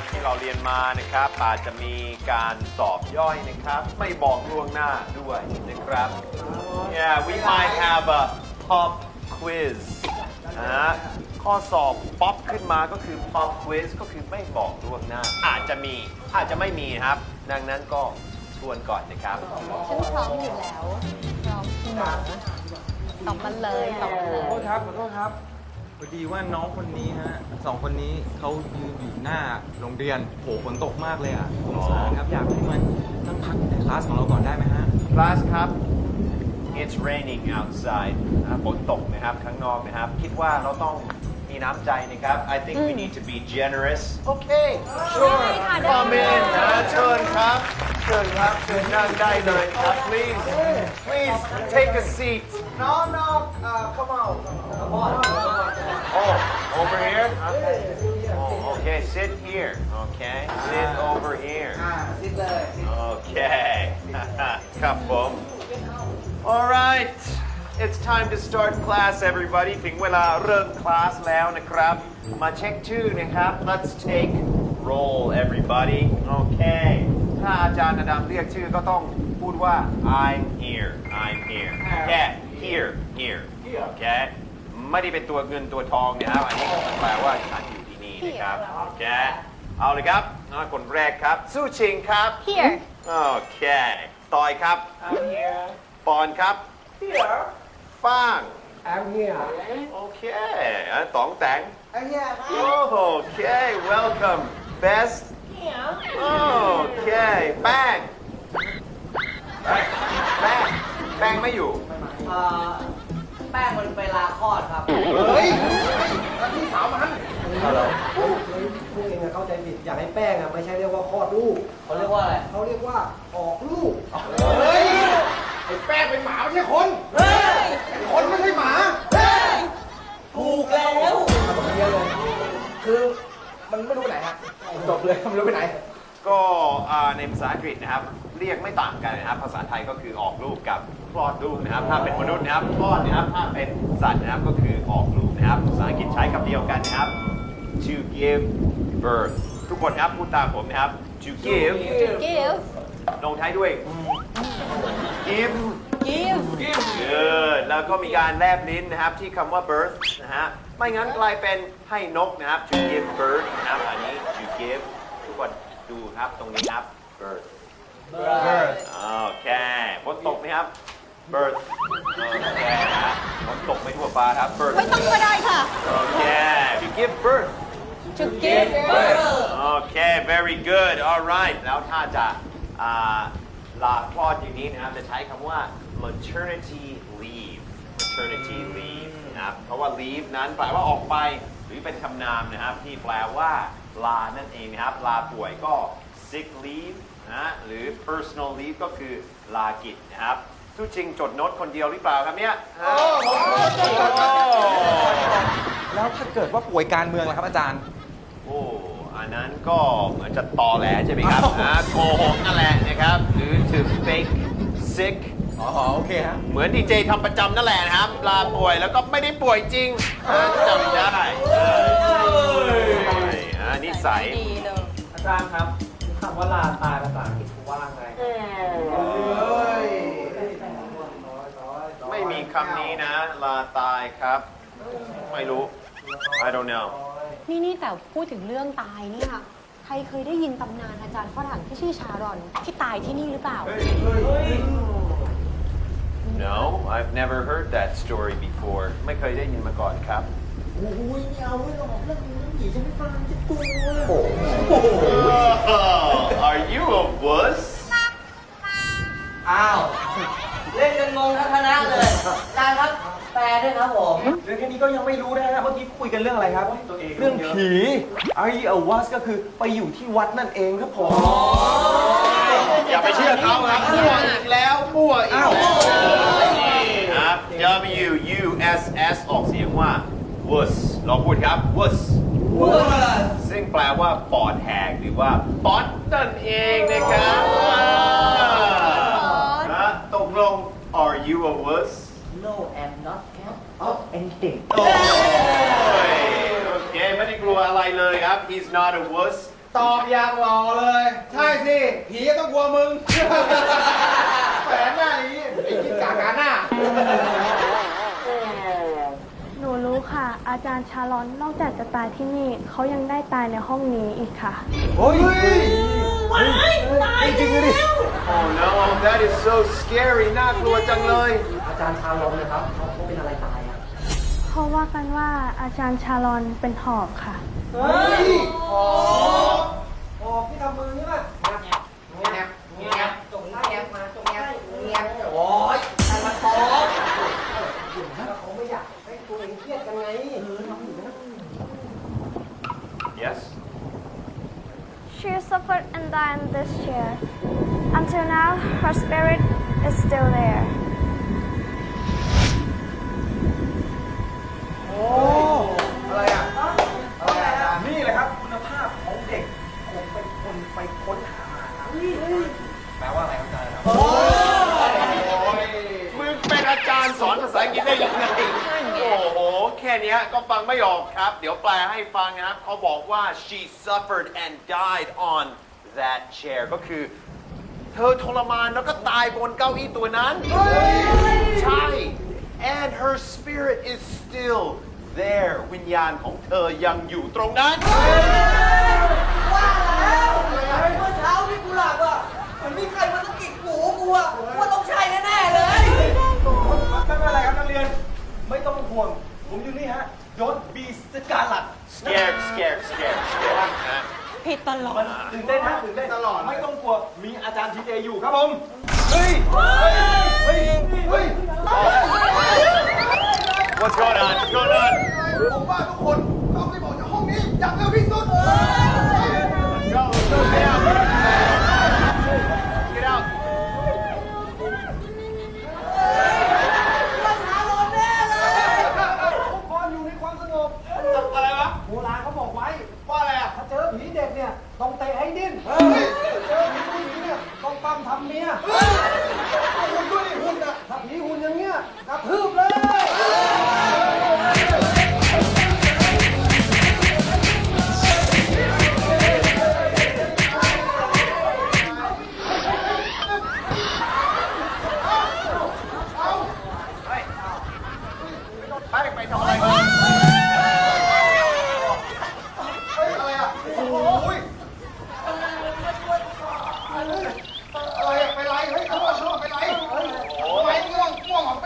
นะครับที่เราเรียนมานะครับอาจจะมีการสอบย่อยนะครับ ไม่บอกล่วงหน้าด้วยนะครับ Yeah we might have a pop quiz นะฮะข้อสอบป๊อปขึ้นมาก็คือ pop quiz ก็คือไม่บอกล่วงหน้า อาจจะมีอาจจะไม่มีนะครับ ดังนั้นก็ทวนก่อนนะครับ ฉันพร้อมอยู่แล้วพร้อมเสมอตอบมาเลยตอบมาเลขอโทยษครับ ขอโทษครับ พอดีว่าน้องคนนี้ฮะสองคนนี้เขายืนอยู่หน้าโรงเรียนโหฝนตกมากเลยอะสงสารครับอยากให้มันนั่งพักในคลาสของเราก่อนได้ไหมฮะ class ครับ it's raining outside นะฝนตกนะครับข้างนอกนะครับ คิดว่าเราต้อง มีน้ำใจนะครับ I think we need to be generous okay sure ได้ค่ะได้ come in นะเชิญครับ เชิญครับ เชิญนั่งได้เลยครับ please please take a seat No, no, uh, come on. Come on. oh over here oh okay sit here okay sit over here Ah, sit there. Okay. ครับผม Alright It's time to start class everybody ถึงเวลาเริ่มคลาสแล้วนะครับ มาเช็คชื่อนะครับ Let's take roll everybody โอเคถ้าอาจารย์อดัมเรียกชื่อก็ต้องพูดว่า I'm here I'm here แค่ here here โอเคไม่ได้เป็นตัวเงินตัวทองนะครับอันนี้ก็แปลว่าฉันอยู่ที่นี่นะครับโอเคเอาเลยครับอ่าคนแรกครับ สู้ชิงครับ here โอเคต่อยครับ I'm here. ปอนครับ Here. ฟ้าง I'm here. โอเคอะตองแตง I'm here. โอเค welcome best Here. โอเคแป้งแป้งแป้งไม่อยู่ เอ่อแป้งมันไปลาคลอดครับ เฮ้ยพี่สาวมันพวกเองอะเข้าใจผิดอยากให้แป้งอะไม่ใช่เรียกว่าคลอดลูกเขาเรียกว่าอะไร เขาเรียกว่าออกลูก เฮ้ยไอ้แป้งเป็นหมาไม่ใช่คนเฮ้ยไอ้คนไม่ใช่หมาเฮ้ยถูกแล้วทำแบบนี้เลยคือมันไม่รู้ไปไหนฮะจบเลยไม่รู้ไปไหน ก็อ่าในภาษาอังกฤษนะครับ เรียกไม่ต่างกันนะครับ ภาษาไทยก็คือออกลูกกับคลอดลูกนะครับ ถ้าเป็นมนุษย์นะครับคลอดนะครับ ถ้าเป็นสัตว์นะครับก็คือออกลูกนะครับ ภาษาอังกฤษใช้คำเดียวกันนะครับ to give birth ทุกคนครับพูดตามผมนะครับ to give give ลงท้ายด้วย give give good แล้วก็มีการแลบลิ้นนะครับที่คำว่า birth นะฮะ ไม่งั้นกลายเป็นให้นกนะครับ to give birth นะครับ อันนี้ to give ทุกคนดูครับตรงนี้ครับ birth โอเคฝนตกไหมครับ birth โอเคนะฮะฝนตกไม่ทั่วฟ้าครับ birth ไม่ต้องก็ได้ค่ะ โอเค to give birth to give birth โอเค very good alright แล้วถ้าจะอ่า ลาคลอดอย่างนี้นะครับจะใช้คำว่า maternity leave maternity leave นะครับเพราะว่า leave นั้นแปลว่าออกไป หรือเป็นคำนามนะครับ ที่แปลว่าลานั่นเองนะครับ ลาป่วยก็ sick leave นะหรือ personal leave ก็คือลากิจนะครับทุกจริงจดโน้ตคนเดียวหรือเปล่าครับเนี่ยฮะแล้วถ้าเกิดว่าป่วยการเมืองล่ะครับอาจารย์ โอ้อันนั้นก็เหมือนจะตอแหลใช่ไหมครับอ่าโกหกนั่นแหละนะครับ หรือ to fake sick อ๋อโอเคฮะ เหมือนดีเจทำประจำนั่นแหละนะครับ ลาป่วยแล้วก็ไม่ได้ป่วยจริงอ่าจำได้เอออ่านิสัย ดีเลยอาจารย์ครับคำว่าลาตายภาษาอังกฤษคือว่าไงเฮ้ยไม่มีคำนี้นะ ลาตายครับ ไม่รู้ I don't know นี่นี่แต่พูดถึงเรื่องตายเนี่ยใครเคยได้ยินตำนานอาจารย์ฝรั่งที่ชื่อชารอนที่ตายที่นี่หรือเปล่า No I've never heard that story before ไม่เคยได้ยินมาก่อนครับ โอ้ยไม่เอาไม่หรอกเรื่องนี้หนีฉันไม่ฟังจะกลัว Oh, Are you a wuss อ้าว เล่นกันงงทั้งคณะเลยอาจารย์ครับ แปลด้วยครับผม เรื่องแค่นี้ก็ยังไม่รู้นะฮะเมื่อกี้คุยกันเรื่องอะไรครับเรื่องผีไอ้เอวัสก็คือไปอยู่ที่วัดนั่นเองครับผม อย่าไปเชื่อเขาครับมั่วอีกแล้วมั่วอีก อ้าว แล้วครับ W U S S ออกเสียงว่า wuss ลองพูดครับ wuss ซึ่งแปลว่าปอดแหกหรือว่าป๊อดนั่นเองนะครับนะตกลง Are you a wuss No I'm not scared of anything โอ้ยโอเคไม่ได้กลัวอะไรเลยครับ He's not a wuss ตอบอย่างหล่อเลย ใช่สิ ผีก็ต้องกลัวมึงแฝงหน้าอย่างนี้ไอ้ที่กากาหน้าหนูรู้ค่ะ อาจารย์ชาลอนนอกจากจะตายที่นี่ เขายังได้ตายในห้องนี้อีกค่ะ โอ้ยจริงๆเลยดิ Oh no that is so scary น่ากลัวจังเลย อาจารย์ชาลอมนะครับเขาเขาเป็นอะไรตายอะเขาว่ากันว่าอาจารย์ชาลอนเป็นหอบค่ะ เฮ้ยออกออกที่ทำมือ ให้ฟังนะครับเขาบอกว่า she suffered and died on that chair ก็คือ เธอทรมานแล้วก็ตายบนเก้าอี้ตัวนั้น ใช่ and her spirit is still there วิญญาณของเธอยังอยู่ตรงนั้น ว่าแล้วเมื่อเช้าที่กูหลับอะมันมีใครมาตะกิดหูกูอะว่าต้องใช่แน่ๆเลย ไม่เป็นไรครับนักเรียน ไม่ต้องห่วง ผมอยู่นี่ฮะยศบีสกาลัด scared scared scared scared นะ ผิด ตลอดมันตื่นเต้นฮะตื่นเต้นตลอด ไม่ต้องกลัว มีอาจารย์ทีเจอยู่ครับผม เฮ้ย เฮ้ย เฮ้ย What's going on What's going on ผมว่าทุกคนต้องรีบออกจากห้องนี้อย่างเร็วที่สุด Let's go let's go get out get out ทุกคนอยู่ในความสงบ อะไรวะ โบราณเขาบอกไว้ ว่าอะไรอะ ถ้าเจอผีเด็กเนี่ยต้องเตะให้ดิ้นเจอผีผู้หญิงเนี่ย ต้องปั้มทำเมียหุ่นด้วยดิหุ่นอะถ้าผีหุ่นอย่างเงี้ย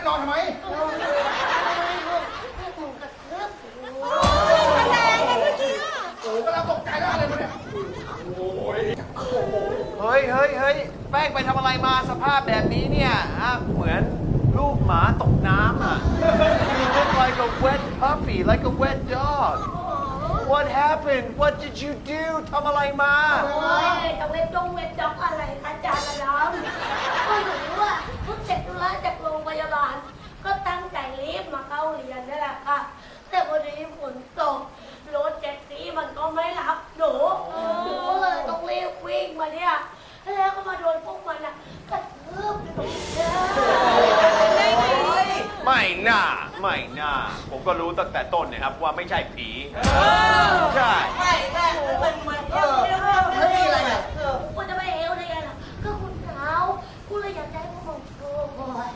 นอนทำไมโอ้โหกำลังตกใจแล้วอะไรมาเนี่ยเฮ้ยเฮ้ยเฮ้ยแป้งไปทำอะไรมาสภาพแบบนี้เนี่ยฮะเหมือนลูกหมาตกน้ำอะ You look like a wet puppy like a wet dog What happened What did you do ทำอะไรมา โอ้ยจะเว็บจงเว็บจ็อกอะไรคะอาจารย์ระดับก็หนูว่า เพิ่งเสร็จธุระจากโรงพยาบาล ก็ตั้งใจรีบมาเข้าเรียนนี่แหละค่ะ แต่พอดีฝนตกรถแท็กซี่มันก็ไม่รับหนูหนูก็เลยต้องรีบวิ่งมาเนี่ยแล้วก็มาโดนพวกมันอะกระทืบหนูเนี่ยไม่น่าไม่น่า ผมก็รู้ตั้งแต่ต้นนะครับว่าไม่ใช่ผี ใช่ ไม่แม่มันมันเออแล้วนี่อะไรเนี่ย คุณจะไม่เอวได้ไงล่ะ ก็คุณหนาวคุณเลยอยากจะให้พวกมันโชว์บ่อย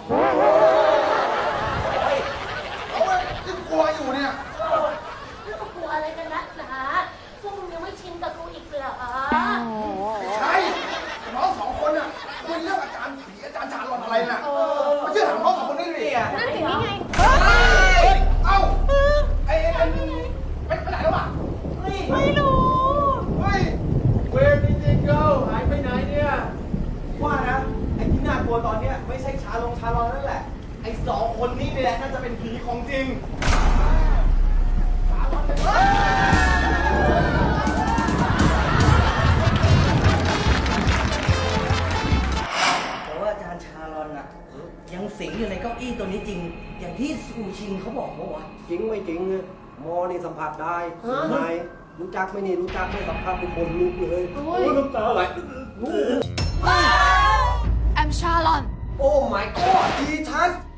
เขาว่าที่กลัวอยู่เนี่ย แล้วก็กลัวอะไรกันนักหนาพวกมึงยังไม่ชินกับกูอีกเหรอ ใช่น้องสองคนน่ะคุยเรื่องอาจารย์ผีอาจารย์ชาลอนอะไรน่ะไม่เชื่อถามน้องสองคนนี้ดิ นั่นถึงนี่ไง เฮ้ยเอ้าไอ้ไอ้ไอ้ไปไปไหนแล้วอะ ไม่รู้ เฮ้ย Where did they go หายไปไหนเนี่ย ว่านะ ไอ้ที่น่ากลัวตอนเนี้ยไม่ใช่ชาลงชาลอนนั่นแหละ ไอ้สองคนนี้นี่แหละน่าจะเป็นผีของจ ริงแต่ว่าอาจารย์ชาลอนอะยังสิงอยู่ในเก้าอี้ตัวนี้จริง อย่างที่ซูชิงเขาบอกเมื่อวานจริงไม่จริงเนี่ยโมนี่สัมผัสได้นายรู้จักไหมนี่รู้จักไหมสัมผัสเป็นคนลุกเลยโอ้ยน้ำตาไหล I'm Charlon โอ้ my god ดีทัชโกส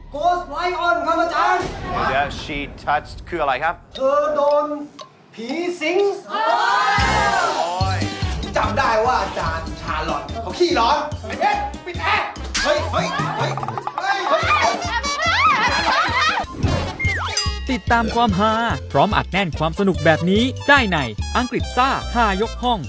ไลออนครับอาจารย์ เดี๋ยว she touched คืออะไรครับ เธอโดนผีสิง โอ้ยได้ว่าอาจารย์ชาลอตเขาขี้ร้อนไอ้เพชรปิดแอร์เฮ้ยเฮ้ยเฮ้ยเฮ้ยเฮ้ยติดตามความฮาพร้อมอัดแน่นความสนุกแบบนี้ได้ในอังกฤษซ่าฮายกห้อง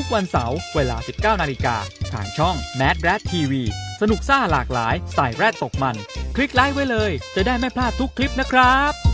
ทุกวันเสาร์เวลา 19 นาฬิกาทางช่อง Mad Rat TV สนุกซ่าหลากหลายสายแรดตกมัน คลิกไลค์ไว้เลย จะได้ไม่พลาดทุกคลิปนะครับ